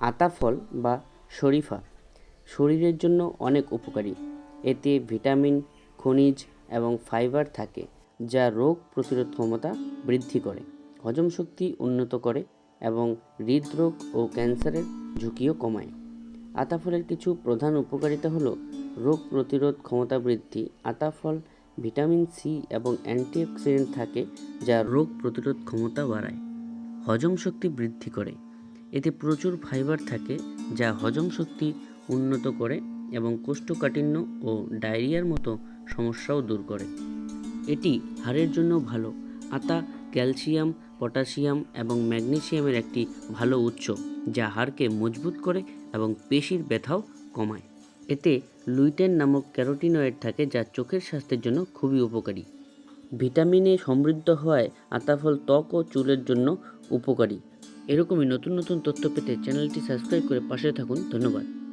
আতা ফল বা শরিফা শরীরের জন্য অনেক উপকারী। এতে ভিটামিন, খনিজ এবং ফাইবার থাকে, যা রোগ প্রতিরোধ ক্ষমতা বৃদ্ধি করে, হজম শক্তি উন্নত করে এবং হৃদরোগ ও ক্যান্সারের ঝুঁকিও কমায়। আতা ফলের কিছু প্রধান উপকারিতা হলো রোগ প্রতিরোধ ক্ষমতা বৃদ্ধি। আতা ফল ভিটামিন সি এবং অ্যান্টিঅক্সিডেন্ট থাকে, যা রোগ প্রতিরোধ ক্ষমতা বাড়ায়, হজম শক্তি বৃদ্ধি করে এতে প্রচুর ফাইবার থাকে যা হজম শক্তি উন্নত করে এবং কোষ্ঠকাঠিন্য ও ডায়রিয়ার মতো সমস্যাও দূর করে। এটি হাড়ের জন্য ভালো, আতা, ক্যালসিয়াম, পটাশিয়াম এবং ম্যাগনেসিয়ামের একটি ভালো উৎস যা হাড়কে মজবুত করে এবং পেশির ব্যথাও কমায়। এতে লুইটেন নামক ক্যারোটিনয়েড থাকে যা চোখের স্বাস্থ্যের জন্য খুবই উপকারী। ভিটামিনে সমৃদ্ধ হওয়ায় আতাফল ত্বক ও চুলের জন্য উপকারী। এরকমই নতুন নতুন তথ্য পেতে চ্যানেলটি সাবস্ক্রাইব করে পাশে থাকুন। ধন্যবাদ।